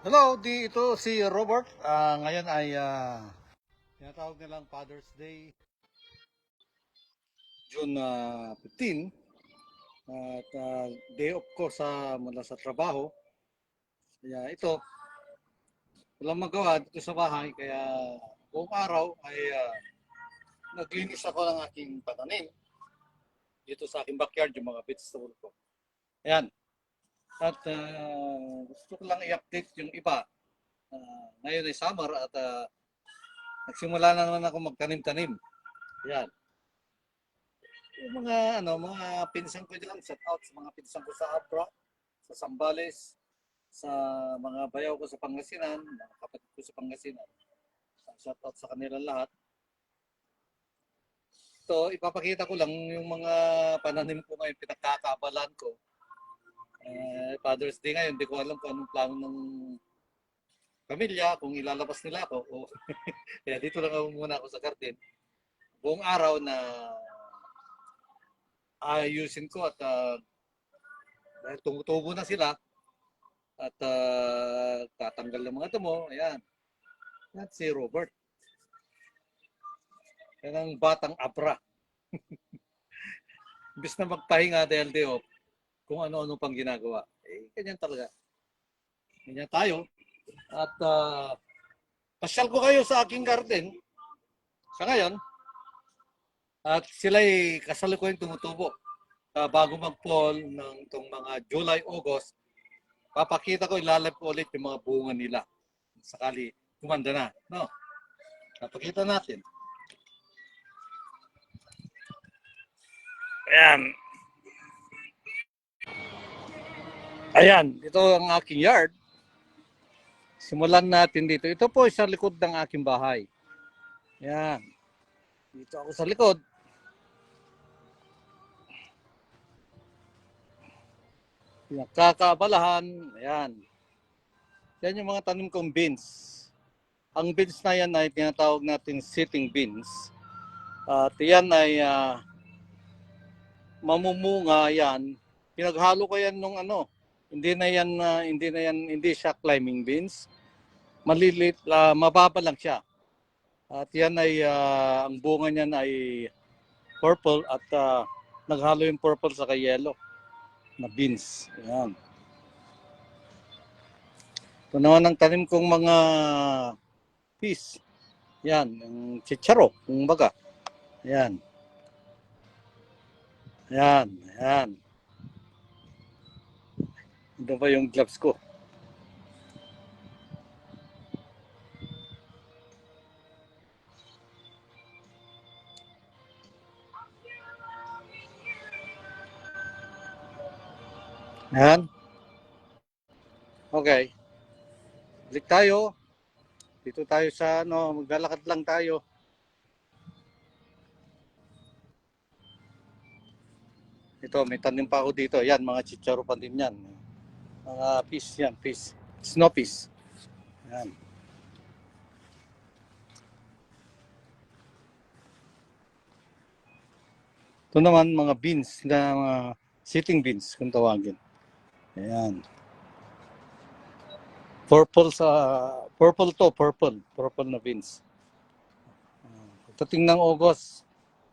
Hello, di ito si Robert. Ah, ngayon ay ah, tinatawag nilang Father's Day, June ah, 15. At ah, day off ko sa mula sa trabaho. Kaya ito, walang magawa dito sa bahay. Kaya buong araw ay ah, naglinis ako ng aking patanim dito sa aking backyard, yung mga vegetable ko. Ayan. At ah, gusto ko lang i-update yung iba. Ah, ngayon ay summer at ah, nagsimula na naman ako magtanim-tanim. Yan. Yung mga ano, mga pinsan ko diyan, shout out sa mga pinsan ko sa Abra, sa Sambales, sa mga bayaw ko sa Pangasinan, mga kapatid ko sa Pangasinan. Shout out sa kanila lahat. Ito, ipapakita ko lang yung mga pananim ko ngayon, pinagkakabalan ko. Eh, Father's Day ngayon, hindi ko alam kung anong plano ng pamilya, kung ilalabas nila ako. O, kaya dito lang ako muna ako sa garden. Buong araw na ayusin ko at ah, dahil tumutubo na sila at ah, tatanggal ng mga damo. Ayan. Yan si Robert. Yan ang batang abra. Imbis na magpahinga dahil day off, kung ano-ano pang ginagawa. Eh, ganyan talaga. Ganyan tayo. At ah, pasyal ko kayo sa aking garden sa ngayon. At sila'y kasalukuyang tumutubo. Ah, bago mag-fall ng itong mga July, August, papakita ko, ilalap ko ulit yung mga bunga nila. Sakali kumanda na. No? Papakita natin. Ayan. Ayan, ito ang aking yard. Simulan natin dito. Ito po sa likod ng aking bahay. Ayan. Dito ako sa likod. Pinagkakabalahan. Ayan. Yan yung mga tanim kong beans. Ang beans na yan ay tinatawag natin sitting beans. At yan ay ah, mamumunga yan. Pinaghalo ko yan nung ano, hindi na yan ah, hindi na yan hindi siya climbing beans. Malilit, ah, mababa lang siya. At yan ay ah, ang bunga niyan ay purple at ah, naghalo yung purple sa yellow na beans. Yan. Ito naman ang tanim kong mga peas. Yan, ang chicharo, kung baga. Yan. Yan, yan. Ito pa yung gloves ko. Yan. Okay. Balik tayo. Dito tayo sa ano, maglalakad lang tayo. Ito, may tanim pa ako dito. Yan, mga chicharo pa din yan. Mga fish yan, fish. Snow fish. Yan. Ito naman mga beans na mga sitting beans kung tawagin. Ayan. Purple sa purple to, purple, purple na beans. Pagdating ng August,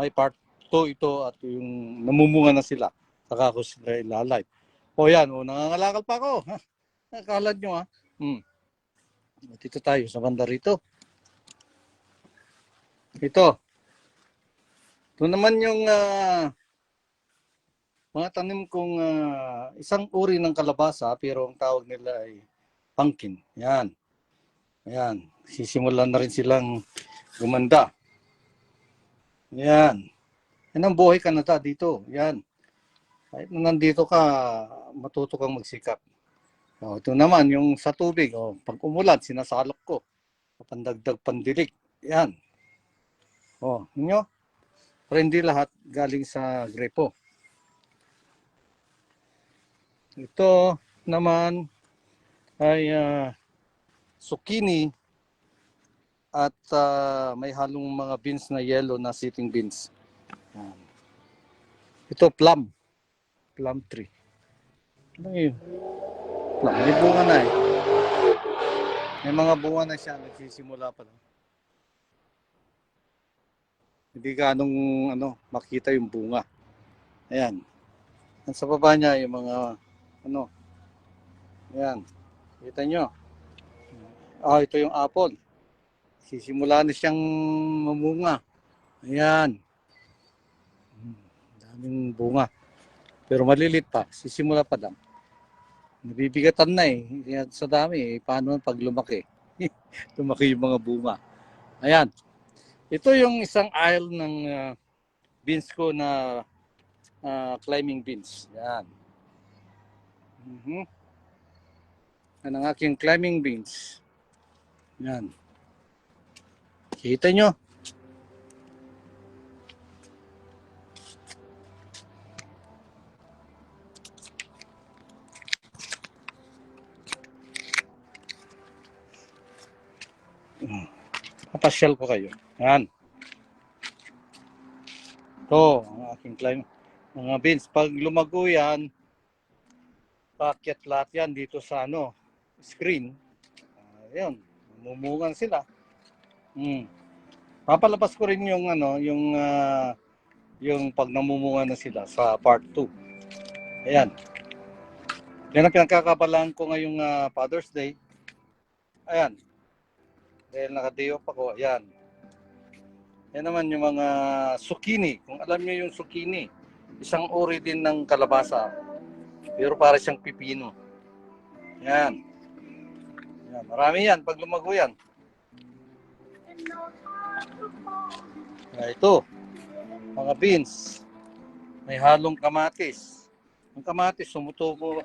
may part 2 ito at yung namumunga na sila. Saka ko sila ilalive. O yan, o, nangangalakal pa ako. Ha? Nakakalad nyo ha. Hmm. Dito tayo sa banda rito. Ito. Ito naman yung ah, mga tanim kong ah, isang uri ng kalabasa pero ang tawag nila ay pumpkin. Yan. Yan. Sisimulan na rin silang gumanda. Yan. Yan ang buhay Canada dito. Yan. Kahit na nandito ka, matuto kang magsikap. O, ito naman, yung sa tubig. O, pag umulan, sinasalok ko. Pandagdag pandilig. Yan. O, ninyo? Pero hindi lahat galing sa grepo. Ito naman ay ah, zucchini at ah, may halong mga beans na yellow na sitting beans. Ito plum. Plum tree. Yun? Plum. May bunga na eh. May mga bunga na siya, nagsisimula pa lang. Hindi ka anong ano, makita yung bunga. Ayan. Ang sa baba niya, yung mga ano. Ayan. Kita nyo. Ah, ito yung apple. Sisimula na siyang mamunga. Ayan. Hmm, Daming bunga. Pero malilit pa. Sisimula pa lang. Nabibigatan na eh. Yan sa dami eh. Paano pag lumaki? lumaki yung mga bunga. Ayan. Ito yung isang aisle ng ah, beans ko na ah, climbing beans. Yan. Mhm. Yan ang aking climbing beans. Yan. Kita nyo? Papasyal ko kayo. Yan. Ito, ang aking climb. Mga beans. Pag lumago yan, paakyat lahat yan dito sa ano, screen. Ayun, mumungan sila. Hmm. Papalabas ko rin yung ano, yung ah, yung pag namumunga na sila sa part 2. Ayan. Yan ang pinagkakabalaan ko ngayong ah, Father's Day. Ayan. Dahil naka-day off ako, ayan. Yan naman yung mga zucchini. Kung alam niyo yung zucchini, isang uri din ng kalabasa. Pero para siyang pipino. Yan. Yan. Marami yan pag lumago yan. Ah, ito. Mga beans. May halong kamatis. Ang kamatis, sumutubo.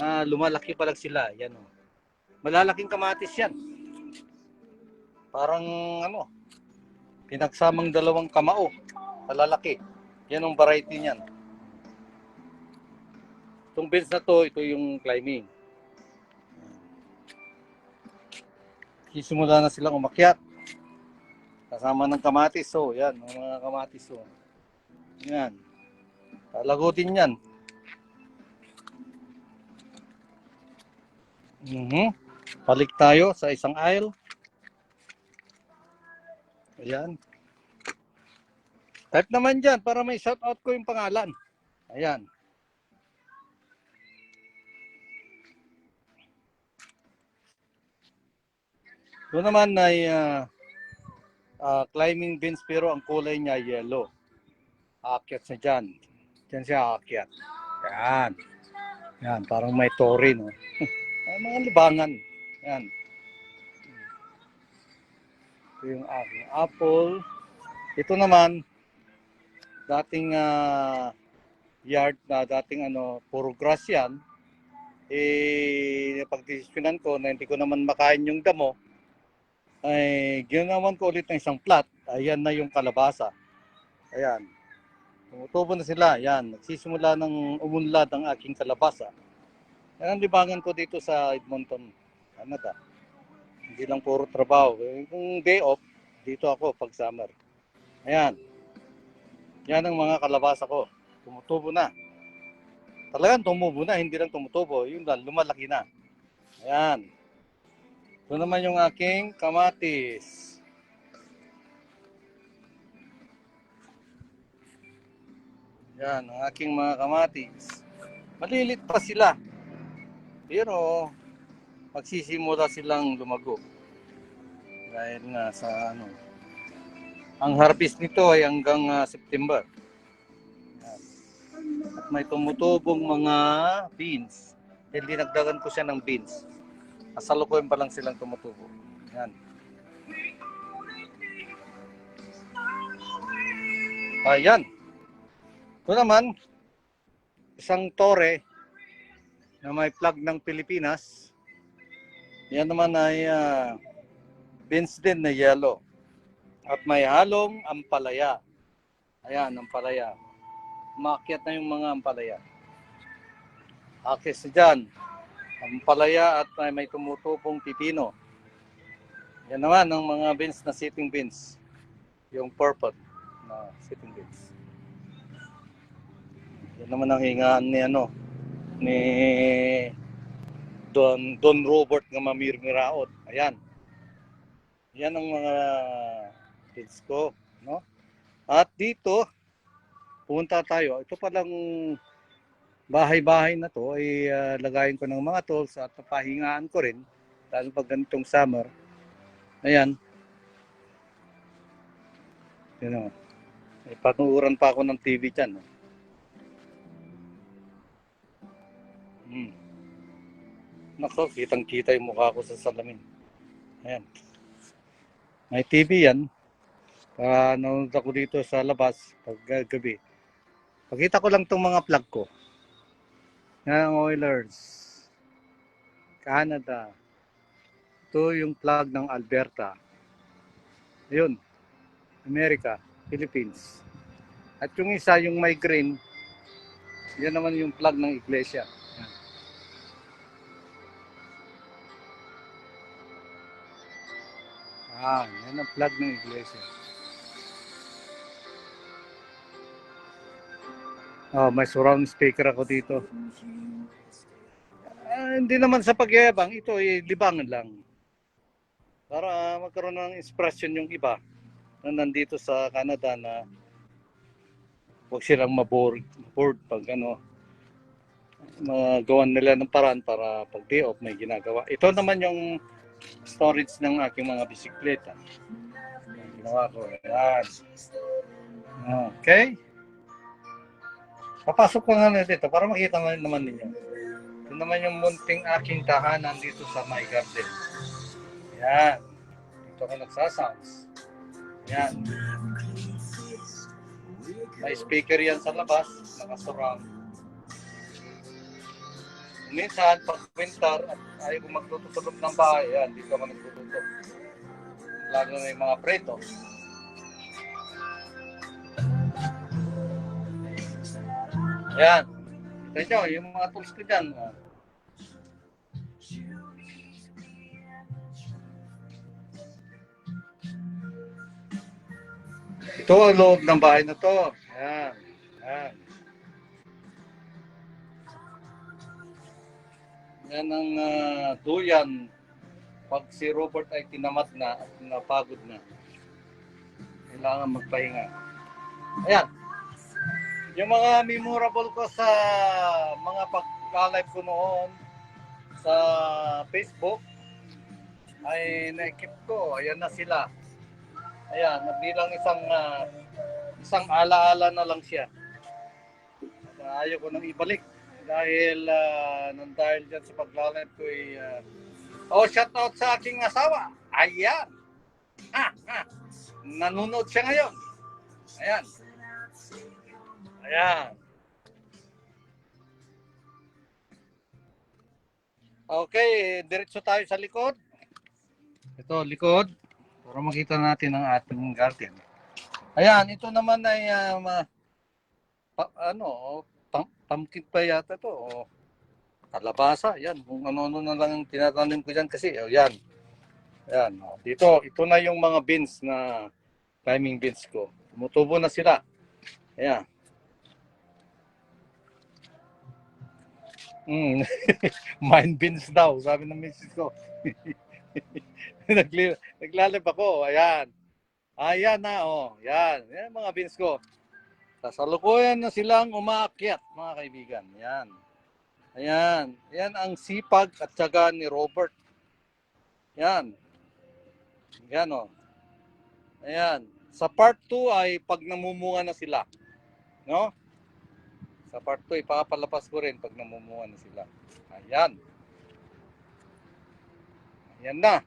Ah, lumalaki pa lang sila. Yan o. Malalaking kamatis yan. Parang ano, pinagsamang dalawang kamao. Malalaki. Yan ang variety niyan. Itong beans na to, ito yung climbing. Sisimula na silang umakyat. Kasama ng kamatis, so yan, ang mga kamatis, so. Yan. Talago din yan. Mhm. Balik tayo sa isang aisle. Ayan. Type naman dyan para may shout out ko yung pangalan. Ayan. Ito naman ay ah, ah, climbing beans pero ang kulay niya yellow. Aakyat siya dyan. Dyan siya aakyat. Yan. Yan, parang may tori, no? Ay, mga libangan. Yan. Yung aking apple. Ito naman, dating ah, yard na dating ano, puro grass yan. Eh, pagdesisyonan ko na hindi ko naman makain yung damo, ay ginawan ko ulit ng isang plat. Ayan na yung kalabasa. Ayan. Tumutubo na sila. Ayan. Nagsisimula ng umunlad ang aking kalabasa. Yan ang libangan ko dito sa Edmonton, Canada. Hindi lang puro trabaho. Eh, Kung day off, dito ako pag summer. Ayan. Yan ang mga kalabasa ko. Tumutubo na. Talagang tumubo na, hindi lang tumutubo. Yun lang, lumalaki na. Ayan. Ito naman yung aking kamatis. Yan, ang aking mga kamatis. Malilit pa sila. Pero, magsisimula silang lumago. Dahil nga sa ano. Ang harvest nito ay hanggang ah, September. At may tumutubong mga beans. Dahil dinagdagan ko siya ng beans. Kasalukuyan pa lang silang tumutubo. Yan. Ayan. Ito naman, isang tore na may flag ng Pilipinas. Yan naman ay ah, beans din na yellow. At may halong ampalaya. Ayan, ampalaya. Umakyat na yung mga ampalaya. Akis dyan. Ampalaya at may, may tumutupong pipino. Yan naman ang mga beans na sitting beans. Yung purple na sitting beans. Yan naman ang hingaan ni ano ni Don, Don Robert nga mamirmiraot. Ayan. Yan ang mga kids ko. No? At dito, punta tayo. Ito palang bahay-bahay na to ay ah, lagayin ko ng mga tools at papahingaan ko rin lalo pag ganitong summer. Ayan. Yan o. May panuuran pa ako ng TV dyan. oh. Hmm. Nako, kitang-kita yung mukha ko sa salamin. Ayan. May TV yan. Para nanonood ako dito sa labas pag uh, gabi. Pakita ko lang tong mga plug ko. Yan ang Oilers. Canada. Ito yung plug ng Alberta. Ayun. America. Philippines. At yung isa, yung may green, yan naman yung plug ng iglesia. Ah, yan ang plug ng iglesia. Oh, may surround speaker ako dito. Ah, hindi naman sa pagyayabang, ito ay libangan lang. Para magkaroon ng inspiration yung iba na nandito sa Canada na huwag silang maboard board pag ano magawan nila ng paraan para pag day off may ginagawa. Ito naman yung storage ng aking mga bisikleta. Ginawa ko. Yan. Okay. Papasok ko nga na dito para makita mo naman ninyo. Ito naman yung munting aking tahanan dito sa my garden. Yan. Dito ako nagsasounds. Yan. May speaker yan sa labas, nakasurround. Minsan, pag winter, at ayaw ko magtutulog ng bahay, yan, dito ako nagtutulog. Lalo na yung mga preto. Yan. Ito nyo, yung mga tools ko dyan. Ito ang loob ng bahay na to. Yan. Yan. Yan ang ah, duyan pag si Robert ay tinamad na at napagod na. Kailangan magpahinga. Ayan. Yung mga memorable ko sa mga pag-live ko noon sa Facebook ay naikip ko. Ayan na sila. Ayan, bilang isang ah, isang alaala na lang siya. Na ayaw ko nang ibalik dahil uh, nang dahil dyan sa paglalab ko ay ah, oh shout out sa aking asawa. Ayan. Ha, ha. Nanonood siya ngayon. Ayan. Ayan. Okay, diretso tayo sa likod. Ito, likod. Para makita natin ang ating garden. Ayan, ito naman ay um, ah, pa- ano, pam- pumpkin pa yata to. O, kalabasa, yan. Kung ano-ano na lang ang tinatanim ko dyan kasi, oh, yan. Yan. oh. Dito, ito na yung mga beans na timing beans ko. Tumutubo na sila. Ayan. Mm. Mind beans daw, sabi ng misis ko. Nagli- naglalib ako. Ayan. Ayan na, oh. Yan. Yan mga beans ko. Sasalukuyan na silang umaakyat, mga kaibigan. Yan. Ayan. Yan ang sipag at syaga ni Robert. Yan. Yan, oh. Ayan. Sa part 2 ay pag namumunga na sila. No? Sa part 2, ipapalapas ko rin pag namumunga na sila. Ayan. Ayan na.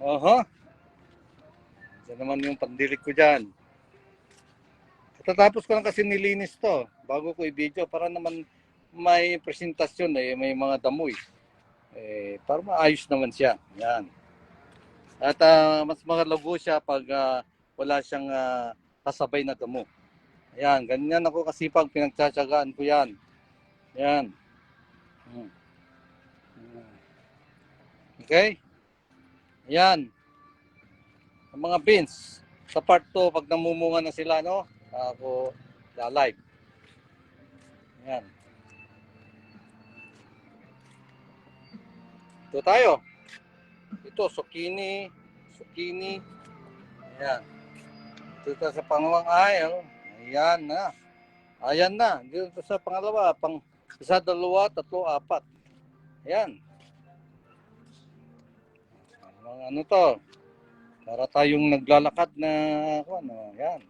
Oho. Diyan naman yung pandilig ko dyan. Katatapos ko lang kasi nilinis to bago ko i-video para naman may presentasyon eh, may mga damoy. Eh, para maayos naman siya. Yan. At ah, mas magalago siya pag ah, wala siyang ah, kasabay na damo. Ayan, ganyan ako kasi pag pinagtsatsagaan ko yan. Yan. Hmm. Okay? Ayan. Ang mga beans. Sa part 2, pag namumunga na sila, no? Ako, live. Ayan. Ito tayo. Ito, zucchini, zucchini. Ayan. Dito sa pangawang ayaw. Ayan na. Ayan na. Dito sa pangalawa, pang isa, dalawa, tatlo, apat. Ayan. Ano, ano to? Para tayong naglalakad na ano, ayan.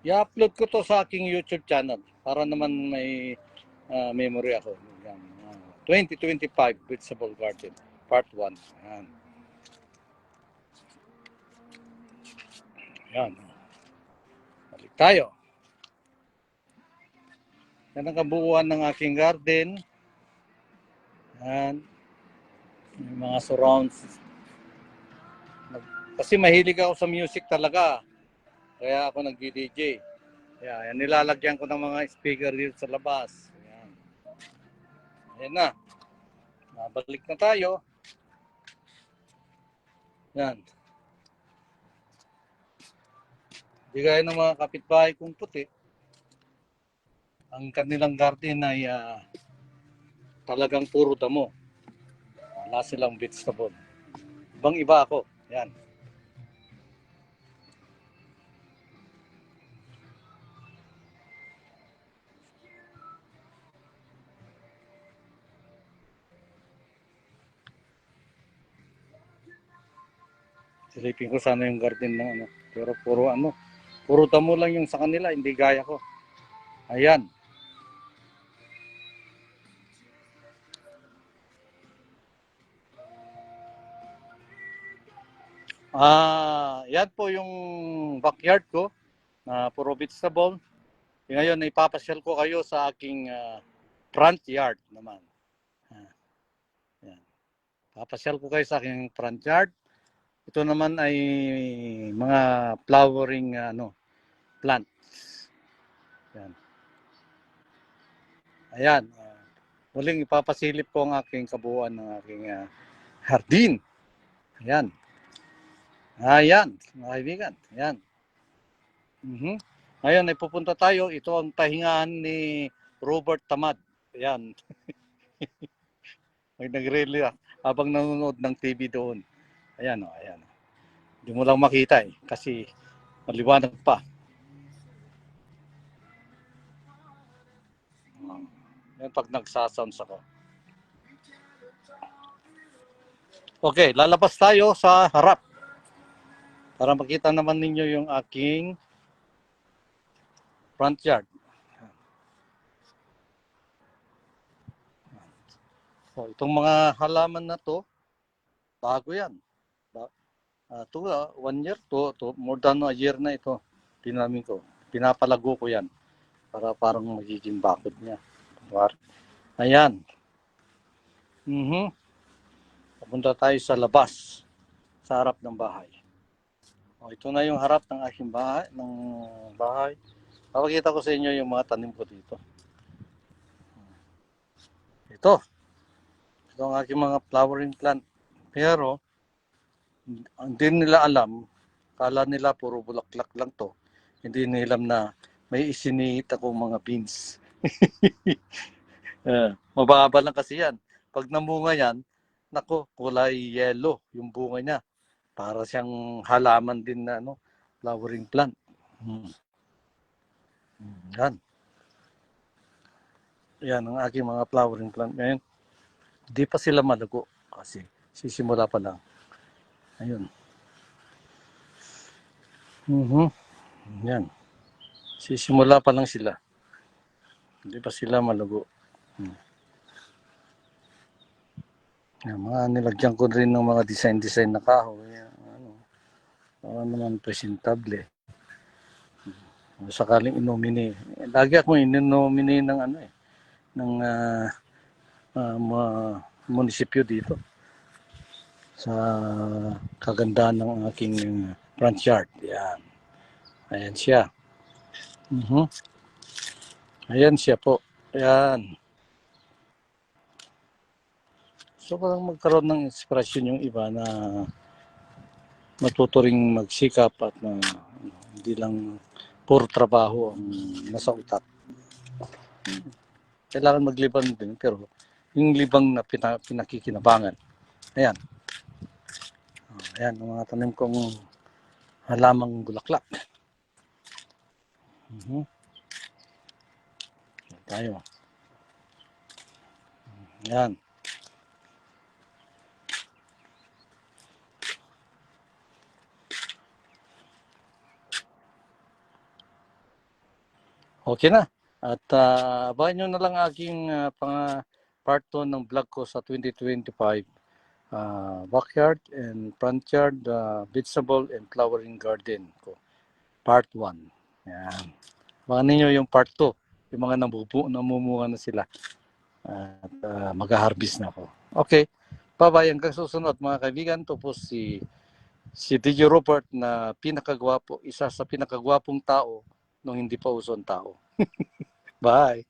I-upload ko to sa aking YouTube channel para naman may ah, memory ako. Yan. ah, 2025 Vegetable Garden Part 1. Ayan. Yan. Balik tayo. Yan ang kabuuan ng aking garden. Yan. May mga surrounds. Kasi mahilig ako sa music talaga. Kaya ako nag-DJ. Kaya yan, nilalagyan ko ng mga speaker dito sa labas. Ayan. Ayan na. Nabalik na tayo. Yan. Di ng mga kapitbahay kong puti. Ang kanilang garden ay ah, talagang puro damo. Wala silang vegetable. Ibang iba ako. Yan. Silipin ko sana yung garden ng ano. Pero puro ano. Puro damo lang yung sa kanila. Hindi gaya ko. Ayan. Ah, yan po yung backyard ko na puro vegetable. E ngayon ipapasyal ko kayo sa aking ah, front yard naman. Ah, yan. Papasyal ko kayo sa aking front yard. Ito naman ay mga flowering ano plants. Yan. Ayan. ah, muling ipapasilip ko ang aking kabuuan ng aking ah, hardin. Ayan. Ayan, mga kaibigan. Ayan. Mhm. Ngayon, ay pupunta tayo. Ito ang tahingaan ni Robert Tamad. Ayan. May nag-rally ah, habang nanonood ng TV doon. Ayan o, ayan. Hindi mo lang makita eh, kasi maliwanag pa. Ah, Yan pag nagsasounds ako. Okay, lalabas tayo sa harap. Para makita naman ninyo yung aking front yard. So, itong mga halaman na to, bago yan. Ah, to, ah, one year, to, to, more than a year na ito. Pinamin ko. Pinapalago ko yan. Para parang magiging bakod niya. Ayan. Mhm. Papunta tayo sa labas. Sa harap ng bahay. O, ito na yung harap ng aking bahay, ng bahay. Papakita ko sa inyo yung mga tanim ko dito. Ito. Ito ang aking mga flowering plant. Pero, hindi nila alam, kala nila puro bulaklak lang to. Hindi nila alam na may isiniit akong mga beans. Eh, mababa lang kasi yan. Pag namunga yan, nako, kulay yellow yung bunga niya. Para siyang halaman din na ano, flowering plant. Hmm. Hmm, Yan. Yan ang aking mga flowering plant ngayon. Hindi pa sila malago kasi sisimula pa lang. Ayun. Mhm. Yan. Sisimula pa lang sila. Hindi pa sila malago. Hmm. Yan, mga nilagyan ko rin ng mga design-design na kahoy. Yan, Ano, para naman presentable. Hmm. Sakaling inomine. Lagi ako inomine ng ano eh, ng ah, mga munisipyo dito sa kagandahan ng aking front yard. Yan. Ayan siya. Mhm. Ayan siya po. Ayan. So parang magkaroon ng inspirasyon yung iba na matuto ring magsikap at na ano, hindi lang puro trabaho ang nasa utak. Kailangan magliban din pero yung libang na pina, pinakikinabangan. Ayan. Ayan, ang mga tanim kong halamang bulaklak. Mhm. Ayan tayo. Ayan. Okay na. At uh, abangan nyo na lang aking ah, pang, part 2 ng vlog ko sa 2025. Ah, backyard and front yard ah, vegetable and flowering garden ko. Part 1. Yan. Abangan ninyo yung part 2. Yung mga nabubu, namumunga na sila. At ah, mag-harvest na ako. Okay. Bye-bye. Hanggang susunod mga kaibigan. Po si si DJ Robert na pinakagwapo, isa sa pinakagwapong tao nung hindi pa uso ang tao. Bye.